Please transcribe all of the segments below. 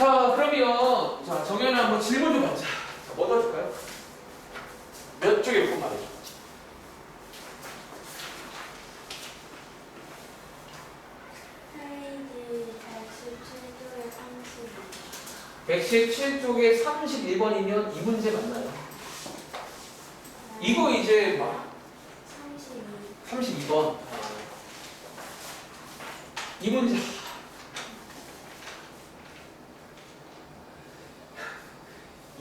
자, 그러면 자 정연아 한번 질문 좀 받자. 자, 뭐 넣어줄까요? 몇 쪽에 몇번 말해줘. 페이지 117쪽에 30. 117쪽에 31번이면 이 문제 맞나요? 이거 이제 막 32. 32번. 이 문제.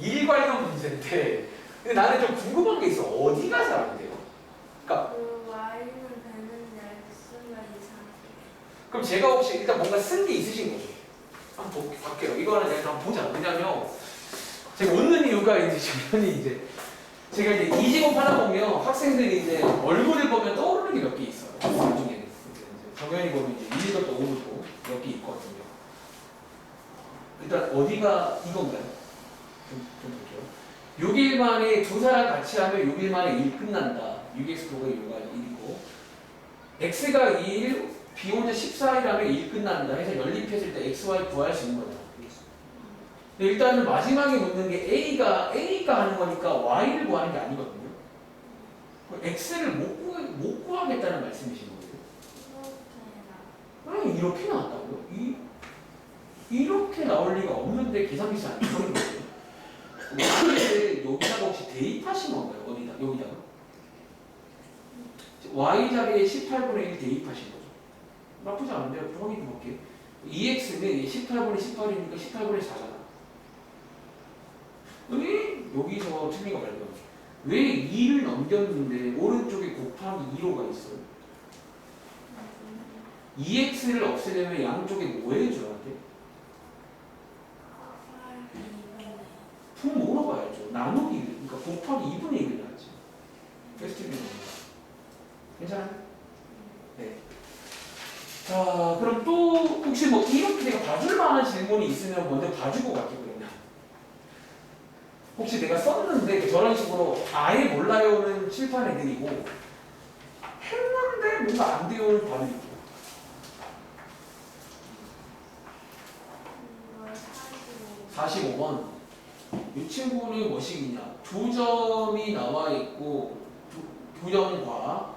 일 관련 문제인데, 근데 나는 좀 궁금한 게 있어. 어디 가서 안 돼요? 그러니까 그 Y는 되는데 X가 이상해. 그럼 제가 혹시 일단 뭔가 쓴 게 있으신 거죠? 한번 보- 볼게요. 이거는 내가 한번 보자. 왜냐면 제가 웃는 이유가 이제 주변이 이제 제가 이제 이지급 하다 보면 학생들이 이제 얼굴을 보면 떠오르는 게 몇 개 있어요. 그 중에 정현이 보면 이제 이지급 떠오르고 몇 개 있거든요. 일단 어디가 이건가요? 좀, 좀 볼게요. 6일 만에 두 사람 같이 하면 6일 만에 일 끝난다. 6x도가 1가 1이고 x가 2일, b 혼자 14일 하면 일 끝난다 해서 연립했을 때 x, y 구할 수 있는 거죠. 근데 일단은 마지막에 묻는 게 a가 a가 하는 거니까 y를 구하는 게 아니거든요. x를 못, 구, 못 구하겠다는 말씀이신 거예요. 아니 이렇게 나왔다고요? 이, 이렇게 나올 리가 없는데 계산기사 안 되는 거예요. 혹시 대입하신 건가요? 어디다? 여기다가? y 자리에 18분의 1 대입하신 거죠. 나쁘지 않은데 확인해 볼게요. 2x는 18분의 18이니까 18분의 4잖아. 왜 여기서 틀린 거 발견? 왜 2를 넘겼는데 오른쪽에 곱하기 2로가 있어요? 2x를 없애려면 양쪽에 뭐 해줘야 돼? 품 물어봐야죠. 나누기, 곱하기 2분의 1을 해야지. 그래서 틀린 겁니다. 괜찮아요? 네. 자, 그럼 또 혹시 뭐 이렇게 내가 봐줄 만한 질문이 있으면 먼저 봐주고 갈게요. 혹시 내가 썼는데 저런 식으로 아예 몰라요는 칠판 애들이고 했는데 뭔가 안 돼요는 바로 있고. 이거 45. 45번. 이 친구는 뭐식이냐? 두 점이 나와 있고 두, 두 점과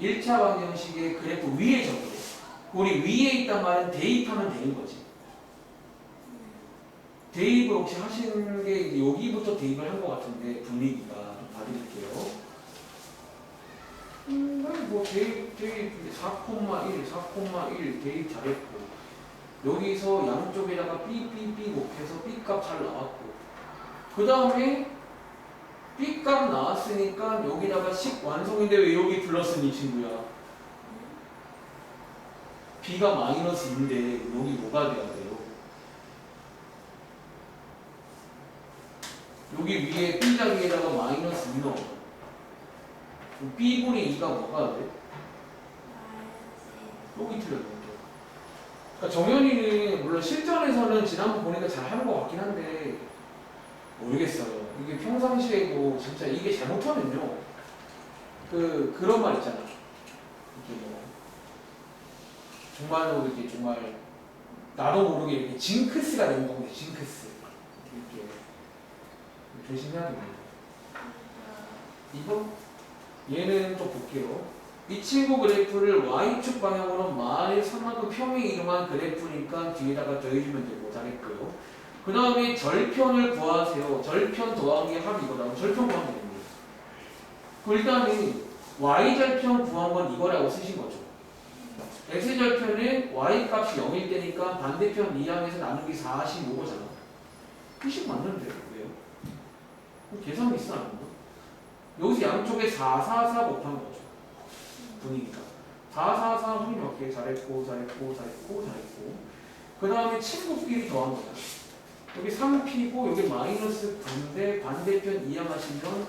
1차 방정식의 그래프 위에 적이래. 우리 위에 있단 말은 대입하면 되는 거지. 대입을 혹시 하시는 게 여기부터 대입을 한 것 같은데 분위기가 좀 봐드릴게요. 음, 뭐 대입, 대입 4,1, 4,1 대입 잘했고 여기서 양쪽에다가 삐삐삐 곱해서 B값 잘 나왔고 그 다음에 B값 나왔으니까 여기다가 식 완성인데 왜 여기 플러스니 친구야 B가 마이너스 인데 여기 뭐가 돼야 돼요? 여기 위에 B 자리에다가 마이너스 2 넣어 B분의 2가 뭐가 돼? 여기 틀렸네 그러니까 정현이는 물론 실전에서는 지난번 보니까 잘 하는 것 같긴 한데 모르겠어요. 이게 평상시에 뭐 진짜 이게 잘못하면요. 그 그런 말 있잖아. 이게 뭐 정말로 이렇게 정말 나도 모르게 이렇게 징크스가 되는 겁니다. 징크스 이렇게 조심해야 됩니다. 이번 얘는 또 볼게요. 이 친구 그래프를 y축 방향으로 만일 삼각형 평행 이동한 그래프니까 뒤에다가 더해주면 되고 잘했고요. 그 다음에 절편을 구하세요. 절편 더하기 합 이거라고 절편 구하면 됩니다. 그 일단은 y절편 구한 건 이거라고 쓰신 거죠. x절편은 y 값이 0일 때니까 반대편 2항에서 나누기 45거잖아. 뜻이 맞는데 왜요? 계산이 있어 안 있나? 여기서 양쪽에 4, 4, 4 곱한 거죠. 분위기가 4, 4, 4 확인할게 잘했고 잘했고 잘했고 잘했고 그 다음에 친구끼리 더한 거야 여기 3P고 여기 마이너스 9인데 반대편 이항하시면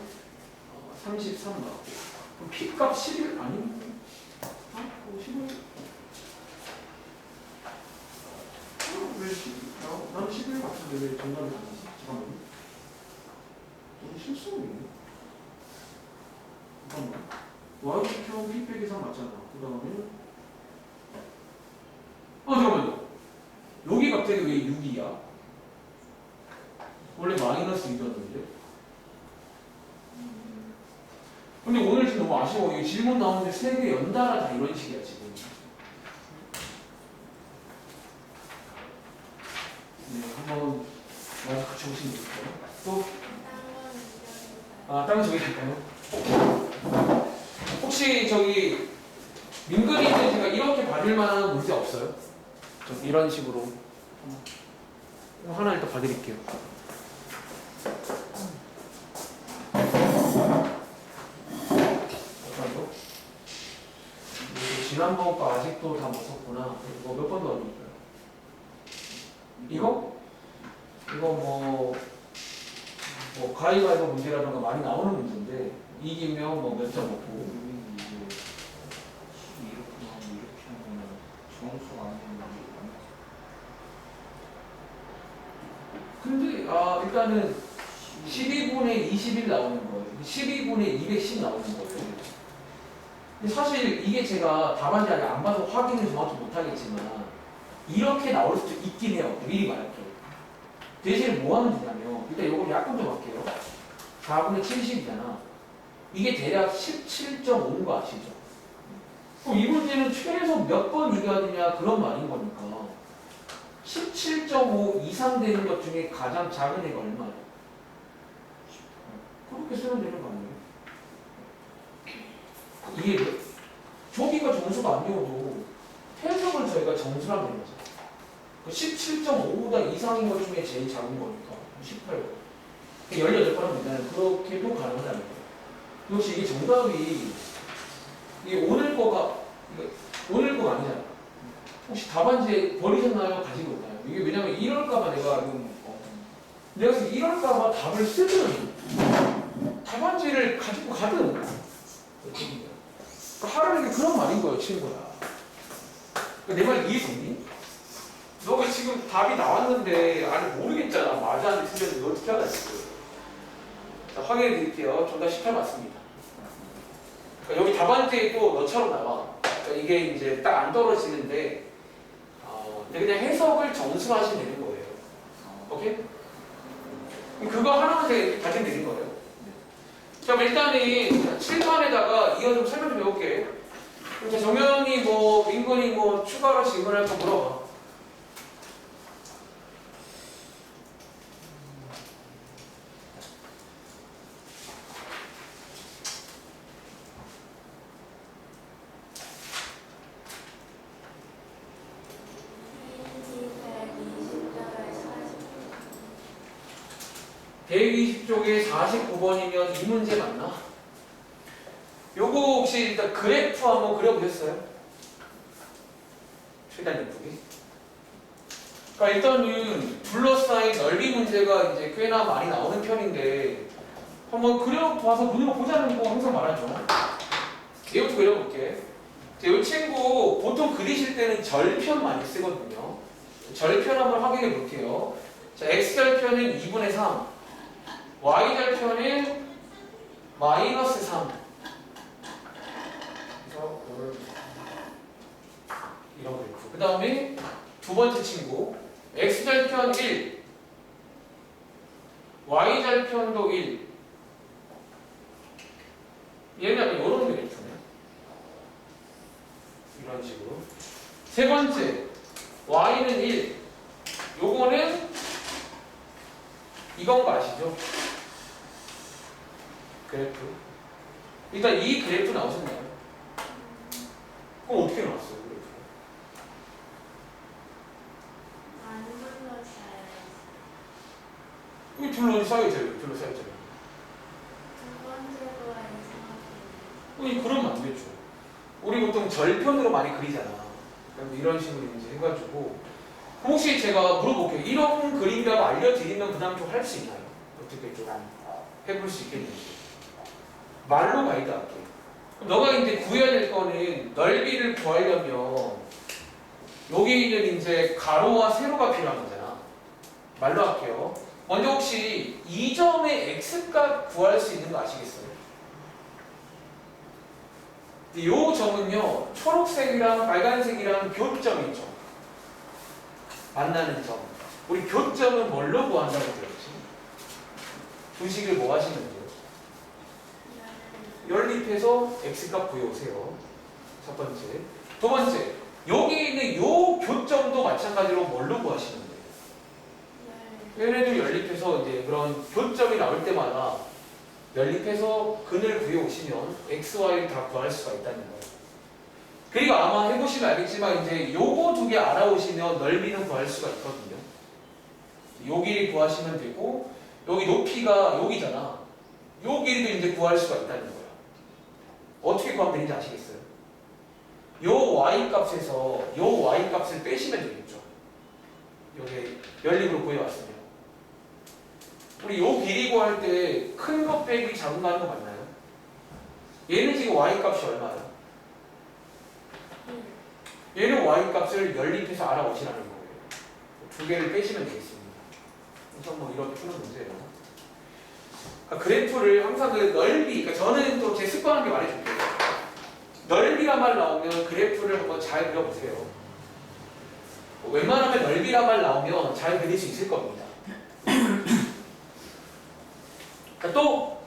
어, 33 나왔고 그럼 P값 11 아닌데? 아? 어, 11? 어, 왜 11? 나, 나는 11 같은데 왜 정답이 아니지? 잠깐만요 여기 실수가 있네 잠깐만 y축형 p 빼기 3 맞잖아. 그 다음에 어 잠깐만요. 여기 갑자기 왜 6이야? 원래 마이너스 2였는데. 근데 오늘 지금 너무 아쉬워. 이게 질문 나오는데 세 개 연달아 다 이런 식이야, 지금. 네, 한번 와서 같이 보시면 될까요? 또, 아, 다른 저기 할까요? 혹시 저기 민근이는 제가 이렇게 받을 만한 문제 없어요? 좀 이런 식으로 하나 일단 봐드릴게요. 이거? 이거 뭐, 뭐 가위바위보 문제라던가 많이 나오는 문제인데 이기면 뭐 몇 점 먹고 근데 아 일단은 12분의 21 나오는 거예요. 12분의 210 나오는 거예요. 사실 이게 제가 답안지 아직 안 봐서 확인을 정확히 못하겠지만 이렇게 나올 수도 있긴 해요. 미리 말할게요. 대신에 뭐 하면 되냐면 일단 이걸 약분 좀 할게요. 4분의 70이잖아. 이게 대략 17.5인 거 아시죠? 그럼 이 문제는 최소 몇 번 이겨야 되냐 그런 말인 거니까 17.5 이상 되는 것 중에 가장 작은 애가 얼마예요? 그렇게 쓰면 되는 거 아니에요? 이게 몇- 조기가 정수가 아니어도 해석을 저희가 정수라고 되는 거죠. 17.5보다 이상인 것 중에 제일 작은 거니까 18번. 18번 하면 그렇게도 가능하다는 거예요. 역시 이게 정답이 이게 오늘 거가 오늘 거가 아니잖아. 혹시 답안지 버리셨나요? 가지고 있나요? 이게 왜냐면 이럴까봐 내가 지금 어, 내가 이럴까봐 답을 쓰든 답안지를 가지고 가든 그러니까 하라는 게 그런 말인 거예요, 친구야. 내말 이해됐니? 너가 지금 답이 나왔는데 아니 모르겠잖아. 맞아, 안 틀렸는데 너 어떻게 하나 지금. 자, 확인해 드릴게요. 정답 18 맞습니다. 그러니까 여기 답안지에도 너처럼 나와. 그러니까 이게 이제 딱 안 떨어지는데 어, 근데 그냥 해석을 정수하시면 되는 거예요. 오케이? 그거 하나만 더 가지면 되는 거예요. 자, 그럼 일단은 7번에다가 이어 좀 설명 좀 해볼게. 자, 정현이 뭐, 민건이 뭐, 추가로 질문할 거 물어봐. 페이지 120쪽에 40 120쪽에 49번이면 이 문제 맞나? 일단 그래프 한번 그려보셨어요? 최대한 예쁘게. 그러니까 일단은 둘러싸인 넓이 문제가 이제 꽤나 많이 나오는 편인데 한번 그려봐서 눈으로 보자는 거 항상 말하죠. 얘부터 그려볼게. 자, 이 친구 보통 그리실 때는 절편 많이 쓰거든요. 절편 한번 확인해 볼게요. 자, x절편은 2분의 3, y절편은 마이너스 3. 그래서 이거를 이런 그 다음에 두 번째 친구 x절편 1, y절편도 1. 얘는 약간 이런 그래프네. 이런 식으로. 세 번째 y는 1. 요거는 이건 거 아시죠? 그래프. 일단 이 그래프 나오셨나요? 그럼 어떻게 나왔어요, 그래프? 안 눌렀어요. 여기 둘러 쌓여있잖아요, 둘러 쌓여있잖아요. 두 번째 거와 이상하게. 이 그러면 안 되죠. 우리 보통 절편으로 많이 그리잖아. 이런 식으로 이제 해가지고 혹시 제가 물어볼게요. 이런 그림이라고 알려드리면 그 다음 좀할수 있나요? 어떻게 좀 해볼 수 있겠는지. 말로 가이드 할게. 너가 이제 구해야 될 거는 넓이를 구하려면 여기는 이제 가로와 세로가 필요한 거잖아. 말로 할게요. 먼저 혹시 이 점의 x값 구할 수 있는 거 아시겠어요? 이 점은요 초록색이랑 빨간색이랑 교점이죠 만나는 점 우리 교점은 뭘로 구한다고 그랬지? 두 식을 뭐 하시면 돼요? 연립해서 x값 구해오세요. 첫 번째. 두 번째. 여기 있는 요 교점도 마찬가지로 뭘로 구하시면 돼요? 얘네들 연립해서 이제 그런 교점이 나올 때마다 연립해서 근을 구해 오시면 x, y를 다 구할 수가 있다는 거예요. 그리고 아마 해보시면 알겠지만 이제 요거 두 개 알아오시면 넓이는 구할 수가 있거든요. 요 길이 구하시면 되고 여기 높이가 여기잖아. 요 길이도 이제 구할 수가 있다는 거야. 어떻게 구하면 되는지 아시겠어요? 요 y 값에서 요 y 값을 빼시면 되겠죠. 여기 연립으로 구해왔으면. 우리 요 길이 구할 때큰거 빼기 작은 거 하는 거 맞나요? 얘는 지금 y 값이 얼마예요? 얘는 y 값을 연립해서 알아오시라는 거예요. 두 개를 빼시면 되겠습니다. 그래서 뭐 이렇게 문제예요. 그러니까 그래프를 항상 그 넓이, 그러니까 저는 또 제 습관한 게 말해줄게요. 넓이란 말 나오면 그래프를 한번 잘 그려보세요. 웬만하면 넓이란 말 나오면 잘 그릴 수 있을 겁니다. 자, 또,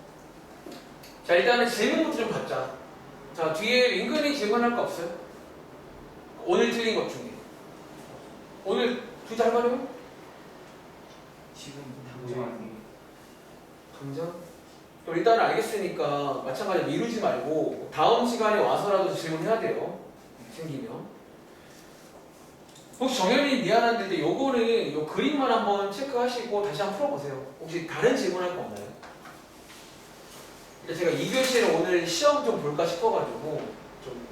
자, 일단은 질문부터 좀 받자. 자, 뒤에 은근히 질문할 거 없어요? 오늘 틀린 것 중에. 오늘 두잘 말해요? 지금 당장 당장? 그럼 일단 알겠으니까 마찬가지로 미루지 말고 다음 시간에 와서라도 질문해야 돼요. 생기면. 혹시 정현이 미안한데 요거는 요 그림만 한번 체크하시고 다시 한번 풀어보세요. 혹시 다른 질문할 거 없나요? 제가 2교시에 오늘 시험 좀 볼까 싶어가지고 좀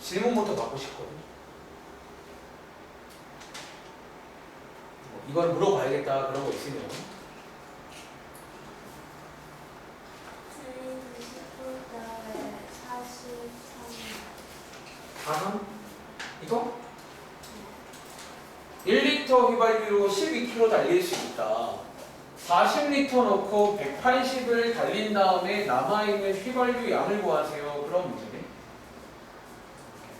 질문부터 받고 싶거든요. 뭐 이건 물어봐야겠다 그런 거 있으면 다음 이거? 1리터 휘발유로 12km 달릴 수. 40리터 넣고 180을 달린 다음에 남아있는 휘발유 양을 구하세요. 그런 문제네.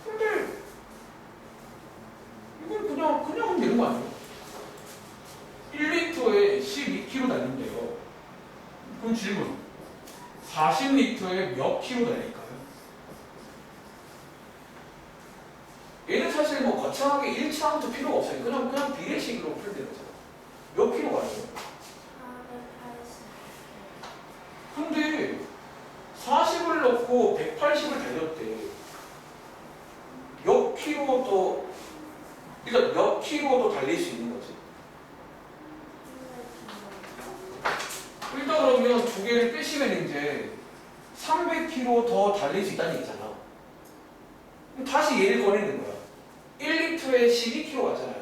근데 이걸 그냥 그냥 되는 거 아니에요? 1리터에 12km 달린대요. 그럼 질문. 40리터에 몇 킬로 달릴까요? 얘는 사실 뭐 거창하게 1차원도 필요가 없어요. 그냥 그냥 비례식으로 되잖아. 몇 킬로가 아니에요? 근데 40을 넣고 180을 달렸대. 몇 킬로도 일단 몇 킬로도 달릴 수 있는 거지. 일단 그러면 두 개를 빼시면 이제 300km 더 달릴 수 있다는 얘기잖아. 다시 얘를 꺼내는 거야. 1리터에 12km 가잖아요.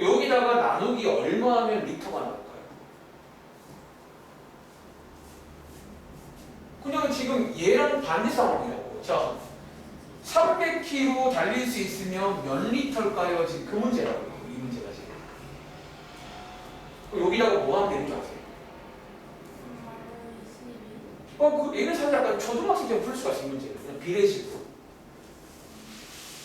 여기다가 나누기 얼마 하면 리터가 나올까요? 그냥 지금 얘랑 반대 상황이라고. 자, 300km 달릴 수 있으면 몇 리터일까요? 지금 그 문제라고. 이 문제가 지금. 그럼 여기다가 뭐 하면 되는 줄 아세요? 어, 그 얘는 사실 약간 초등학생처럼 풀 수가 있는 문제예요. 비례식으로.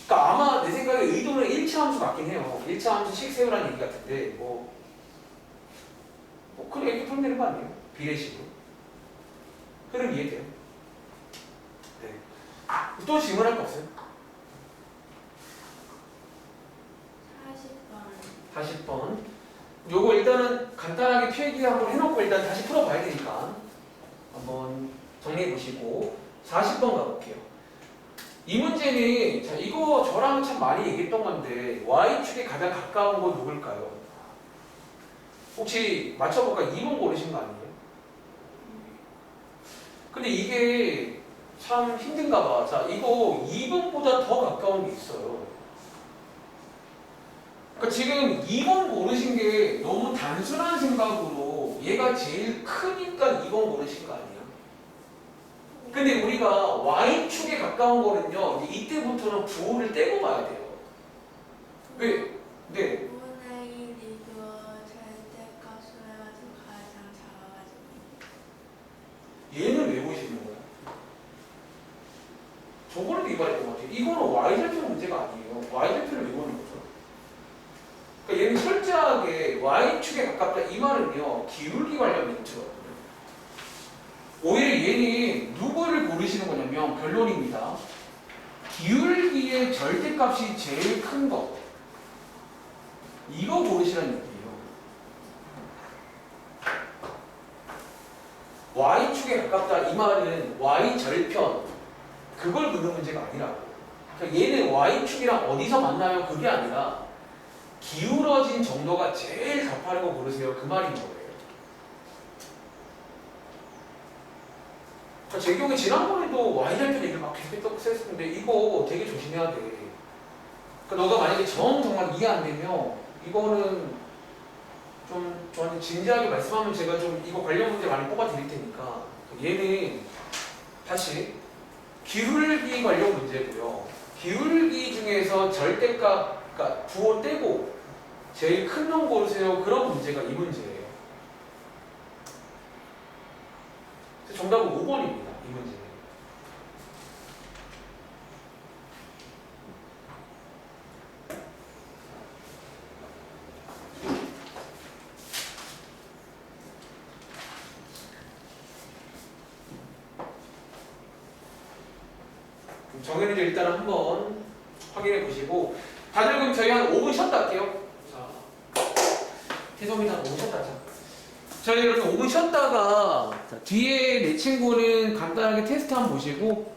그러니까 아마 내 생각에 의도는 1차 함수 같긴 해요. 1차 함수씩 세우라는 얘기 같은데, 뭐, 뭐 그냥 이렇게 풀면 되는 거 아니에요? 비례식으로. 흐름 이해돼요? 네. 또 질문할 거 없어요? 40번. 요거 일단은 간단하게 필기 한번 해놓고 일단 다시 풀어봐야 되니까 한번 정리해 보시고 40번 가볼게요. 이 문제는 자 이거 저랑 참 많이 얘기했던 건데 y축에 가장 가까운 건 누굴까요? 혹시 맞춰볼까? 2번 고르신 거 아니에요? 근데 이게 참 힘든가 봐. 자 이거 2번보다 더 가까운 게 있어요. 그러니까 지금 2번 고르신 게 너무 단순한 생각으로 얘가 제일 크니까 2번 고르신 거 아니에요? 근데 우리가 y축에 가까운 거는요 이때부터는 부호를 떼고 봐야 돼요. 왜? 네. 이발했던 것 같아요. 이거는 y절편 문제가 아니에요. y절편을 왜 보는 거죠? 그러니까 얘는 철저하게 y축에 가깝다 이 말은요 기울기 관련 멘트거든요. 오히려 얘는 누구를 고르시는 거냐면 결론입니다. 기울기의 절대값이 제일 큰 거. 이거 고르시라는 얘기예요. y축에 가깝다 이 말은 y 절편 그걸 묻는 문제가 아니라고. 그러니까 얘는 y축이랑 어디서 만나요? 그게 아니라 기울어진 정도가 제일 가파른 거 고르세요. 그 말인 거예요. 그러니까 제 경우에 지난번에도 y절편 얘기를 막 계속 했었는데 이거 되게 조심해야 돼. 그러니까 너가 만약에 정 정말 이해 안 되면 이거는 좀 저한테 진지하게 말씀하면 제가 좀 이거 관련 문제 많이 뽑아 드릴 테니까 얘는 다시 기울기 관련 문제고요. 기울기 중에서 절대값, 그러니까 부호 떼고 제일 큰 놈 고르세요. 그런 문제가 이 문제예요. 정답은 5번입니다. 이 문제. 정현이들 일단 한번 확인해 보시고 다들 그럼 저희 한 5분 쉬었다 할게요. 한 5분 쉬었다 하자. 저희 이렇게 5분 쉬었다가 자, 뒤에 내 친구는 간단하게 테스트 한번 보시고